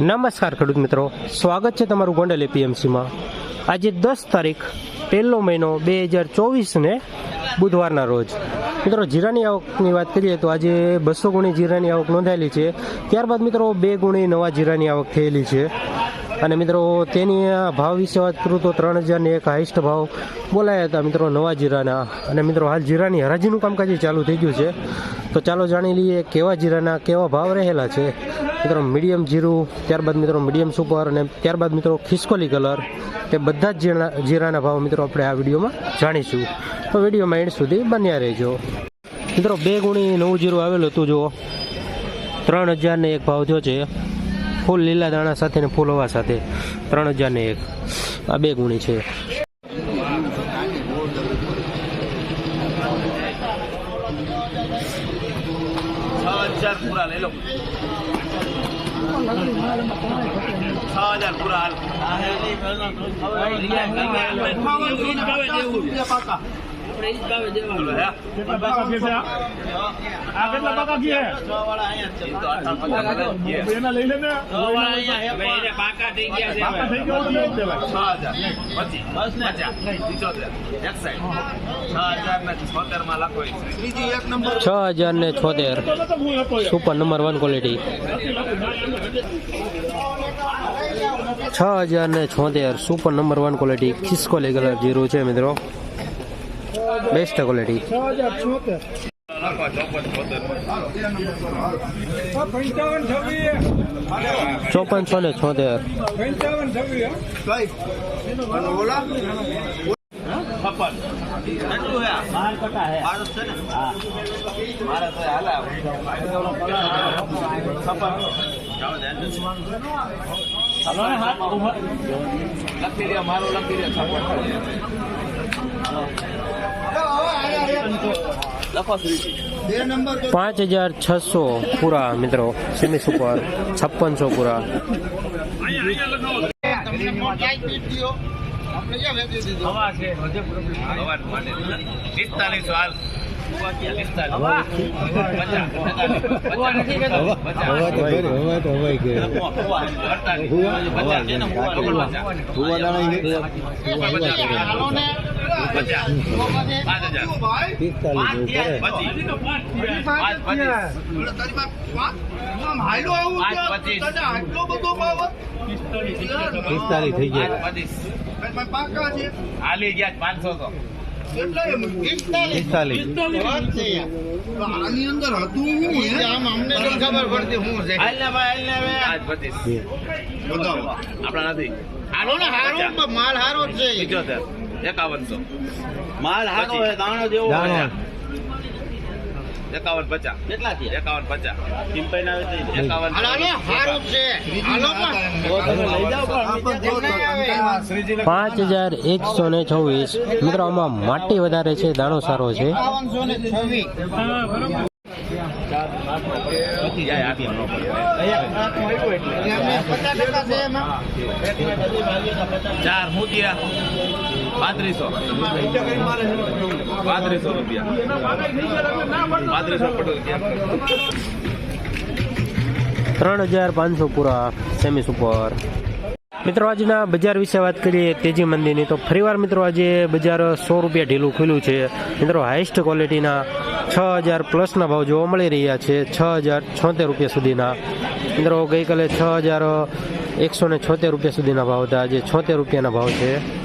નમસ્કાર ખેડૂત મિત્રો. સ્વાગત છે તમારું ગોંડલ એપીએમસીમાં. આજે દસ તારીખ, પહેલો મહિનો બે હજાર ચોવીસને બુધવારના રોજ. મિત્રો, જીરાની આવકની વાત કરીએ તો આજે બસો ગુણી જીરાની આવક નોંધાયેલી છે. ત્યારબાદ મિત્રો, બે ગુણી નવા જીરાની આવક થયેલી છે. અને મિત્રો, તેની ભાવ વિશે વાત કરું તો ત્રણ હજારની એક હાઈસ્ટ ભાવ બોલાયા હતા મિત્રો નવા જીરાના. અને મિત્રો, હાલ જીરાની હરાજીનું કામકાજ ચાલુ થઈ ગયું છે. તો ચાલો જાણી લઈએ કેવા જીરાના કેવા ભાવ રહેલા છે. મિત્રો મીડિયમ જીરું, ત્યારબાદ મિત્રો મીડિયમ સુપર અને ત્યારબાદ મિત્રો ખિસકોલી કલર તે બધા જ જીરા જીરાના ભાવ મિત્રો આપણે આ વિડીયોમાં જાણીશું. તો વિડીયોમાં એન્ડ સુધી બન્યા રહેજો. મિત્રો, બે ગુણી નવું જીરું આવેલું હતું જો ત્રણ હજારને એક ભાવ થયો છે. ફૂલ લીલા દાણા સાથે ને ફૂલ હવા સાથે. ત્રણ હજારને એક. આ બે ગુણી છે. પૂરા લઈ લો. છ હજાર પૂરા હાલ બોલો, હે? આ કેટલા ટકા છે છ વાળા અહીંયા જ છે. તો આઠ આઠ પચાસ હજાર છે. એના લઈ લે ને પાકા થઈ ગયા છે. પાકા થઈ ગયા હોય તો લઈ જ દેવાય. છ હજાર પચીસ પચાસ પિચોતેર એકસાઠ છ હજાર ને છોતેરમાં લખો બીજી એક નંબર છ હજાર ને છોતેર તો નતો હું હતો એ. સુપર નંબર વન ક્વોલિટી છ હજાર ને છોતેર સુપર નંબર વન ક્વોલિટી ખિસકોલી કલર જીરું છે મિત્રો બેસ્ટ ક્વોલિટી ચોપન ચોપનસો ને છોતેર મારું લખી દે પાંચ હજાર છસો પૂરા મિત્રો સેમી સુપર છપ્પનસો પૂરા હવા પિસ્તાલીસ થઈ ગયા હાલી ગયા પાંચસો તો પિસ્તાલીસ હાલ ને ભાઈ હાલ ને ભાઈ આજ પચીસ. આપણા નથી માલ હારો જ છે. એકાવનસો. માલ હારો છે દાણો જેવો. એકાવન પચાસ કેટલા છે. એકાવન પચાસ ચિંપાઈ ના આવે. એકાવન હાલો છે. પાંચ હજાર એકસો ને છવ્વીસ. મિત્રો આમાં માટી વધારે છે દાણો સારો છે. ચાર મૂક્યા. પાંત્રીસો. પાંત્રીસો રૂપિયા. ત્રણ હજાર પાંચસો પૂરા સેમી સુપર. મિત્રો, આજના બજાર વિશે વાત કરીએ તેજી મંદીની. તો ફરીવાર મિત્રો, આજે બજાર સો રૂપિયા ઢીલું ખુલ્યું છે. મિત્રો હાઈસ્ટ ક્વોલિટીના છ હજાર પ્લસના ભાવ જોવા મળી રહ્યા છે. છ હજાર છોતેર રૂપિયા સુધીના. મિત્રો, ગઈકાલે છ હજાર એકસો ને છોતેર રૂપિયા સુધીના ભાવ હતા. આજે છોતેર રૂપિયાના ભાવ છે.